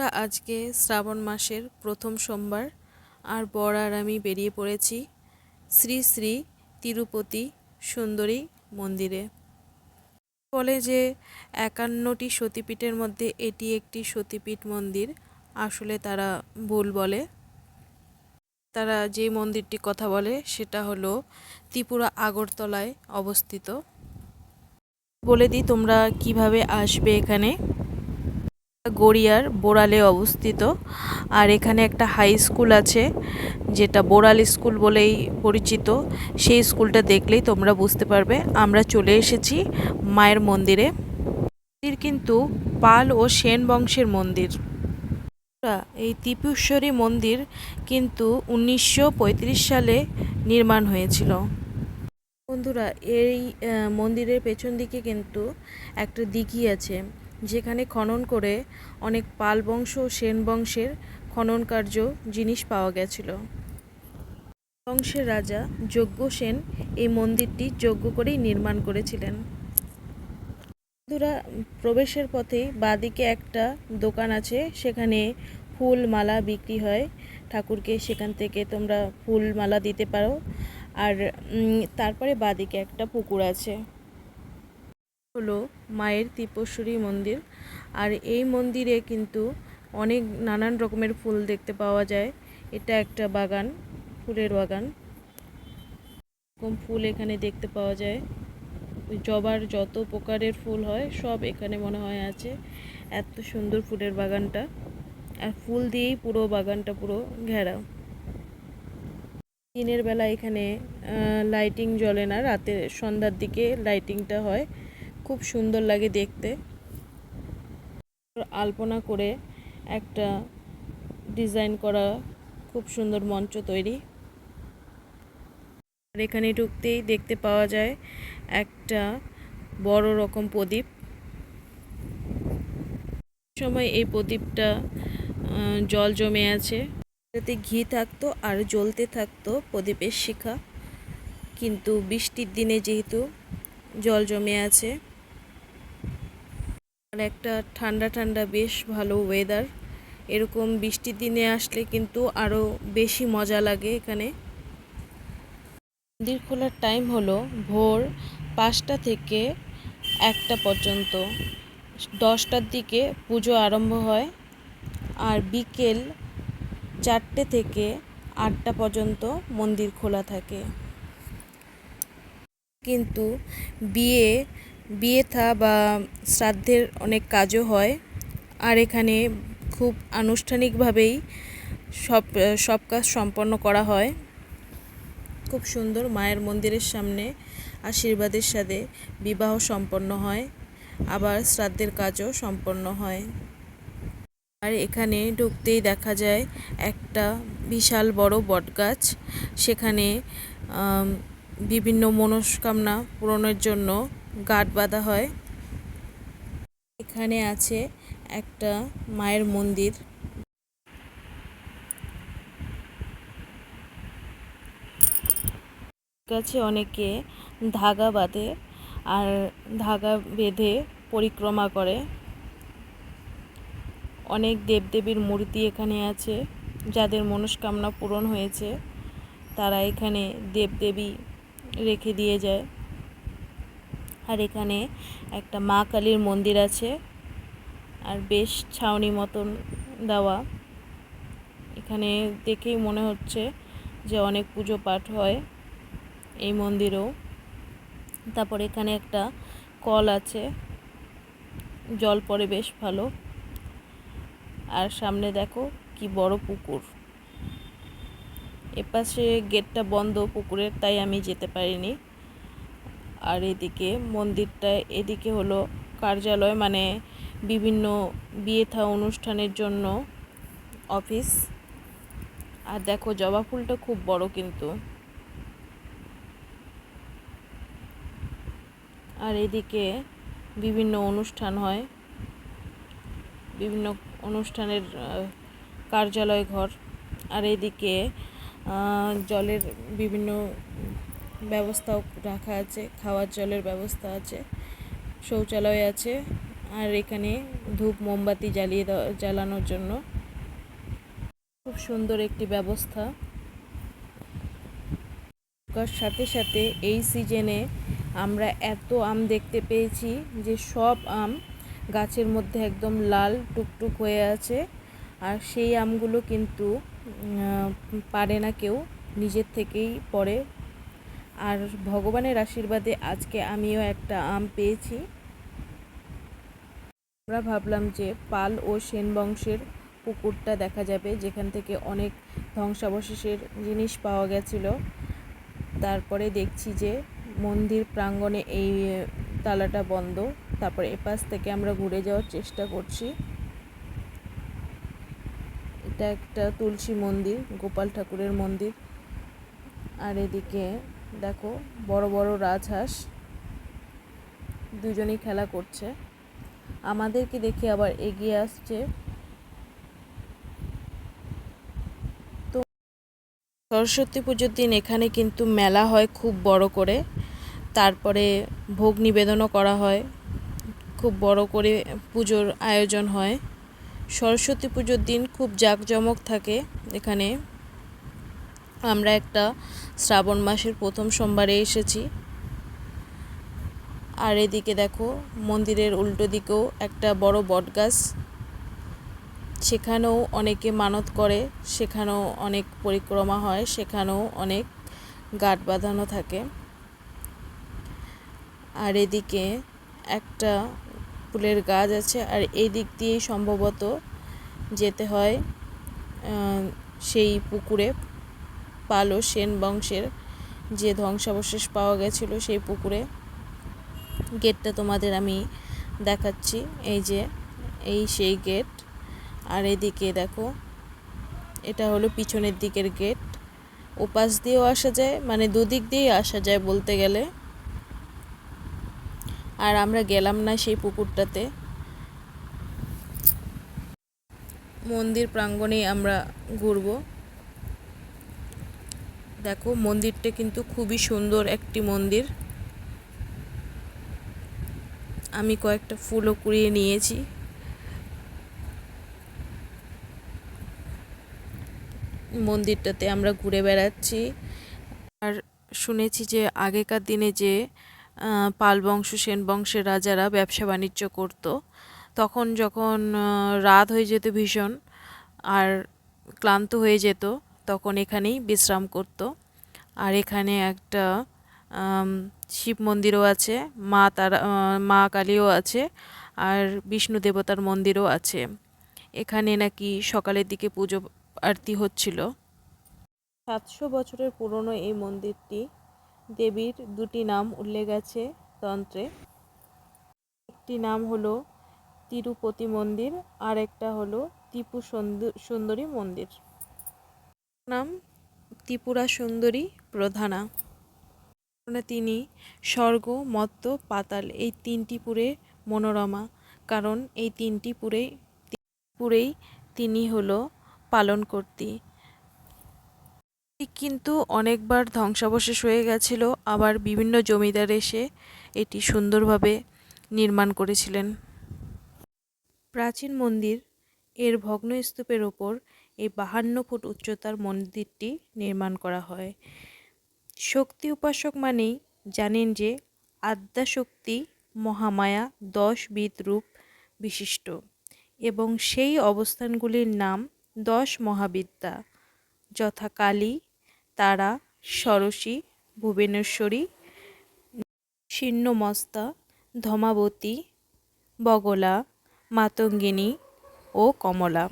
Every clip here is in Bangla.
আমরা আজকে শ্রাবণ মাসের প্রথম সোমবার আর বর আর আমি বেরিয়ে পড়েছি শ্রী শ্রী তিরুপতি সুন্দরী মন্দিরে। বলে যে একান্নটি সতীপীঠের মধ্যে এটি একটি সতীপীঠ মন্দির, আসলে তারা ভুল বলে। তারা যে মন্দিরটি কথা বলে সেটা হলো ত্রিপুরা আগরতলায় অবস্থিত। বলে দিই তোমরা কীভাবে আসবে এখানে? গড়িয়ার বোড়ালে অবস্থিত। আর এখানে একটা হাই স্কুল আছে, যেটা বোড়াল স্কুল বলেই পরিচিত। সেই স্কুলটা দেখলেই তোমরা বুঝতে পারবে। আমরা চলে এসেছি মায়ের মন্দিরে। মন্দির কিন্তু পাল ও সেন বংশের মন্দির। এই ত্রিপুরেশ্বরী মন্দির কিন্তু উনিশশো পঁয়ত্রিশ সালে নির্মাণ হয়েছিল। বন্ধুরা, এই মন্দিরের পেছন দিকে কিন্তু একটা দিঘি আছে। যেখানে খনন করে অনেক পাল বংশ ও সেন বংশের খনন কার্য জিনিস পাওয়া গেছিল। বংশের রাজা যজ্ঞ সেন এই মন্দিরটি যজ্ঞ করেই নির্মাণ করেছিলেন। বন্ধুরা প্রবেশের পথে বাদিকে একটা দোকান আছে, সেখানে ফুল মালা বিক্রি হয়। ঠাকুরকে সেখান থেকে তোমরা ফুল মালা দিতে পারো। আর তারপরে বাদিকে একটা পুকুর আছে। হলো মায়ের ত্রিপুরেশ্বরী মন্দির। আর এই মন্দিরে কিন্তু অনেক নানান রকমের ফুল দেখতে পাওয়া যায়। এটা একটা বাগান, ফুলের বাগান। এরকম ফুল এখানে দেখতে পাওয়া যায়। জবার যত প্রকারের ফুল হয়, সব এখানে মনে হয় আছে। এত সুন্দর ফুলের বাগানটা। আর ফুল দিয়েই পুরো বাগানটা পুরো ঘেরা। দিনের বেলা এখানে লাইটিং জ্বলে না। রাতে সন্ধ্যার দিকে লাইটিংটা হয়। খুব সুন্দর লাগে দেখতে। আলপনা করে একটা ডিজাইন করা খুব সুন্দর মঞ্চ তৈরি। আর এখানে ঢুকতেই দেখতে পাওয়া যায় একটা বড় রকম প্রদীপ। সময় এই প্রদীপটা জল জমে আছে। যাতে ঘি থাকতো আর জ্বলতে থাকতো প্রদীপের শিখা। কিন্তু বৃষ্টির দিনে যেহেতু জল জমে আছে একটা ঠান্ডা ঠান্ডা বেশ ভালো ওয়েদার এরকম বৃষ্টির দিনে আসলে কিন্তু আরও বেশি মজা লাগে এখানে। মন্দির খোলার টাইম হলো ভোর পাঁচটা থেকে একটা পর্যন্ত। দশটার দিকে পুজো আরম্ভ হয় আর বিকেল চারটে থেকে আটটা পর্যন্ত মন্দির খোলা থাকে। কিন্তু বিয়ে বিয়ে থা বা শ্রাদ্ধের অনেক কাজও হয়। আর এখানে খুব আনুষ্ঠানিকভাবেই সব সব কাজ সম্পন্ন করা হয়। খুব সুন্দর মায়ের মন্দিরের সামনে আশীর্বাদের সাথে বিবাহ সম্পন্ন হয়। আবার শ্রাদ্ধের কাজও সম্পন্ন হয়। আর এখানে ঢুকতেই দেখা যায় একটা বিশাল বড় বটগাছ। সেখানে বিভিন্ন মনস্কামনা পূরণের জন্য গাঁট বাঁধা হয়। এখানে আছে একটা মায়ের মন্দির। কাছে অনেকে ধাগা বাঁধে আর ধাগা বেঁধে পরিক্রমা করে। অনেক দেবদেবীর মূর্তি এখানে আছে, যাদের মনস্কামনা পূরণ হয়েছে। তারা এখানে দেবদেবী রেখে দিয়ে যায়। আর এখানে একটা মা কালীর মন্দির আছে আর বেশ ছাউনি মতন দেওয়া। এখানে দেখেই মনে হচ্ছে যে অনেক পুজো পাঠ হয় এই মন্দিরেও। তারপর এখানে একটা কল আছে, জল পড়ে বেশ ভালো। আর সামনে দেখো কি বড় পুকুর। এপাশে গেটটা বন্ধ পুকুরের, তাই আমি যেতে পারিনি। আর এদিকে মন্দিরটা এদিকে হলো কার্যালয় মানে বিভিন্ন বিয়ে থা অনুষ্ঠানের জন্য অফিস। আর দেখো, জবা ফুলটা খুব বড় কিন্তু। আর এদিকে বিভিন্ন অনুষ্ঠান হয়। বিভিন্ন অনুষ্ঠানের কার্যালয় ঘর। আর এদিকে জলের বিভিন্ন ব্যবস্থাও রাখা আছে, খাওয়ার জলের ব্যবস্থা আছে, শৌচালয় আছে, আর এখানে ধূপ, মোমবাতি জ্বালিয়ে দেওয়া, জ্বালানোর জন্য। খুব সুন্দর একটি ব্যবস্থা। সাথে সাথে এই সিজনে আমরা এত আম দেখতে পেয়েছি যে সব আম গাছের মধ্যে একদম লাল টুকটুক হয়ে আছে, আর সেই আমগুলো কিন্তু পারে না কেউ, নিজের থেকেই পড়ে। আর ভগবানের আশীর্বাদে আজকে আমিও একটা আম পেয়েছি। আমরা ভাবলাম যে পাল ও সেন বংশের পুকুরটা দেখা যাবে, যেখান থেকে অনেক ধ্বংসাবশেষের জিনিস পাওয়া গেছিল। তারপরে দেখছি যে মন্দির প্রাঙ্গণে এই তালাটা বন্ধ। তারপর এপাশ থেকে আমরা ঘুরে যাওয়ার চেষ্টা করছি। এটা একটা তুলসী মন্দির, গোপাল ঠাকুরের মন্দির। আর এদিকে দেখো, বড় বড় রাজহাঁস দুজনেই খেলা করছে। আমাদেরকে দেখে আবার এগিয়ে আসছে। সরস্বতী পুজোর দিন এখানে কিন্তু মেলা হয় খুব বড় করে। তারপরে ভোগ নিবেদনও করা হয়। খুব বড় করে পুজোর আয়োজন হয়। সরস্বতী পুজোর দিন খুব জাঁকজমক থাকে এখানে। আমরা একটা শ্রাবণ মাসের প্রথম সোমবারে এসেছি। আর এদিকে দেখো, মন্দিরের উল্টো দিকেও একটা বড় বটগাছ। সেখানেও অনেকে মানত করে, সেখানেও অনেক পরিক্রমা হয়, সেখানেও অনেক গাট বাঁধানো থাকে। আর এদিকে একটা ফুলের গাছ আছে, আর এই দিক দিয়েই সম্ভবত যেতে হয় সেই পুকুরে। পালো সেন বংশের যে ধ্বংসাবশেষ পাওয়া গেছিল সেই পুকুরে। গেটটা তোমাদের আমি দেখাচ্ছি। এই যে, এই সেই গেট আর এদিকে দেখো, এটা হলো পিছনের দিকের গেট ওপাশ দিয়েও আসা যায় মানে দুদিক দিয়েই আসা যায় বলতে গেলে। আর আমরা গেলাম না সেই পুকুরটাতে। মন্দির প্রাঙ্গণে আমরা ঘুরব। দেখো, মন্দিরটা কিন্তু খুবই সুন্দর একটি মন্দির। আমি কয়েকটা ফুলও কুড়িয়ে নিয়েছি। মন্দিরটাতে আমরা ঘুরে বেড়াচ্ছি। আর শুনেছি যে আগেকার দিনে যে পাল বংশ, সেন বংশের রাজারা ব্যবসা বাণিজ্য করত, তখন যখন রাত হয়ে যেত ভীষণ, আর ক্লান্ত হয়ে যেত তখন এখানেই বিশ্রাম করত। আর এখানে একটা শিব মন্দিরও আছে, মা তারা মা কালীও আছে, আর বিষ্ণু দেবতার মন্দিরও আছে। এখানে নাকি সকালের দিকে পুজো আরতি হচ্ছিল। সাতশো বছরের পুরনো এই মন্দিরটি দেবীর দুটি নাম উল্লেখ আছে তন্ত্রে। একটি নাম হলো তিরুপতি মন্দির, আর একটা হলো ত্রিপু সুন্দরী মন্দির। নাম ত্রিপুরা সুন্দরী প্রধানা। তিনি স্বর্গ, মত্ত, পাতাল এই তিনটি পুরে মনোরমা। কারণ এই তিনটি পুরে পুরেই তিনি হলো পালন করতি কিন্তু অনেকবার ধ্বংসাবশেষ হয়ে গেছিল, আবার বিভিন্ন জমিদার এসে এটি সুন্দরভাবে নির্মাণ করেছিলেন। প্রাচীন মন্দির এর ভগ্নস্তূপের ওপর এই বাহান্ন ফুট উচ্চতার মন্দিরটি নির্মাণ করা হয়। শক্তি উপাসক মানেই জানেন যে আদ্যাশক্তি মহামায়া দশ বিদ রূপ বিশিষ্ট এবং সেই অবস্থানগুলির নাম দশ মহাবিদ্যা যথা কালী, তারা, সরসী, ভুবনেশ্বরী, ছিন্নমস্তা, ধমাবতী, বগলা, মাতঙ্গিনী ও কমলা।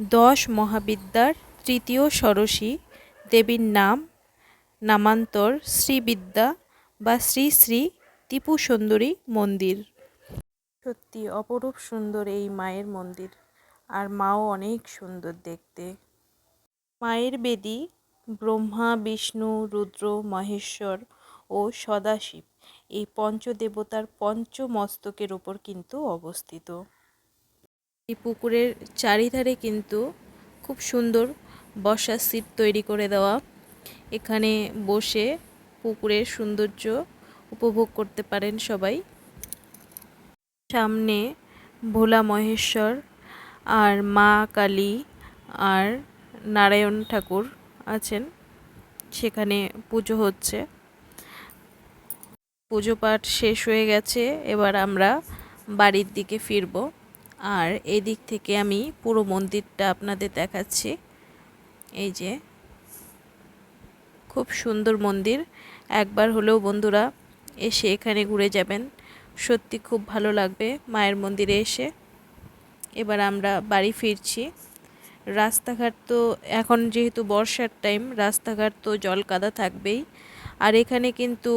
দশ মহাবিদ্যার তৃতীয় ষোড়শী দেবীর নাম নামান্তর শ্রীবিদ্যা বা শ্রী শ্রী টিপু সুন্দরী মন্দির। সত্যি অপরূপ সুন্দর এই মায়ের মন্দির, আর মাও অনেক সুন্দর দেখতে। মায়ের বেদি ব্রহ্মা, বিষ্ণু, রুদ্র, মহেশ্বর ও সদাশিব, এই পঞ্চদেবতার পঞ্চমস্তকের ওপর কিন্তু অবস্থিত। এই পুকুরের চারিধারে কিন্তু খুব সুন্দর বসার সিট তৈরি করে দেওয়া। এখানে বসে পুকুরের সৌন্দর্য উপভোগ করতে পারেন সবাই। সামনে ভোলা মহেশ্বর আর মা কালী আর নারায়ণ ঠাকুর আছেন। সেখানে পুজো হচ্ছে। পুজো পাঠ শেষ হয়ে গেছে। এবার আমরা বাড়ির দিকে ফিরব। আর এই দিক থেকে আমি পুরো মন্দিরটা আপনাদের দেখাচ্ছি। এই যে, খুব সুন্দর মন্দির। একবার হলেও বন্ধুরা এসে এখানে ঘুরে যাবেন। সত্যি খুব ভালো লাগবে মায়ের মন্দিরে এসে। এবার আমরা বাড়ি ফিরছি। রাস্তাঘাট তো এখন যেহেতু বর্ষার টাইম, রাস্তাঘাট তো জল কাদা থাকবেই। আর এখানে কিন্তু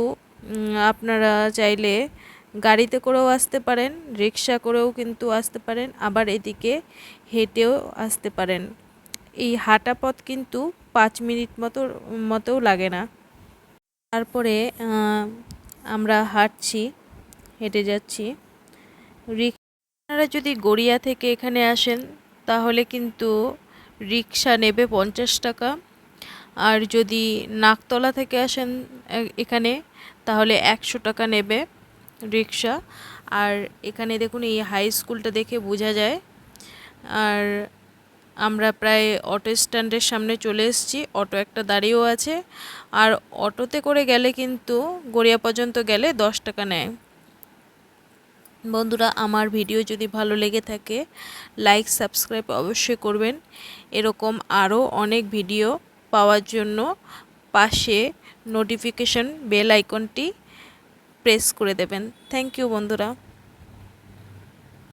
আপনারা চাইলে গাড়িতে করেও আসতে পারেন, রিক্সা করেও কিন্তু আসতে পারেন, আবার এদিকে হেঁটেও আসতে পারেন। এই হাঁটা পথ কিন্তু পাঁচ মিনিট মতো, মতোও লাগে না। তারপরে আমরা হাঁটছি, হেঁটে যাচ্ছি। আপনারা যদি গড়িয়া থেকে এখানে আসেন, তাহলে কিন্তু রিক্সা নেবে পঞ্চাশ টাকা। আর যদি নাকতলা থেকে আসেন এখানে, তাহলে একশো টাকা নেবে। রিক্সা আর এখানে দেখুন, এই হাই স্কুলটা দেখে বোঝা যায়। আর আমরা প্রায় অটো স্ট্যান্ডের সামনে চলে এসেছি। অটো একটা দাঁড়িয়েও আছে। আর অটোতে করে গেলে কিন্তু গড়িয়া পর্যন্ত গেলে দশ টাকা নেয়। বন্ধুরা, আমার ভিডিও যদি ভালো লেগে থাকে লাইক সাবস্ক্রাইব অবশ্যই করবেন। এরকম আরও অনেক ভিডিও পাওয়ার জন্য পাশে নোটিফিকেশন বেল আইকনটি প্রেস করে দেবেন। থ্যাংক ইউ বন্ধুরা।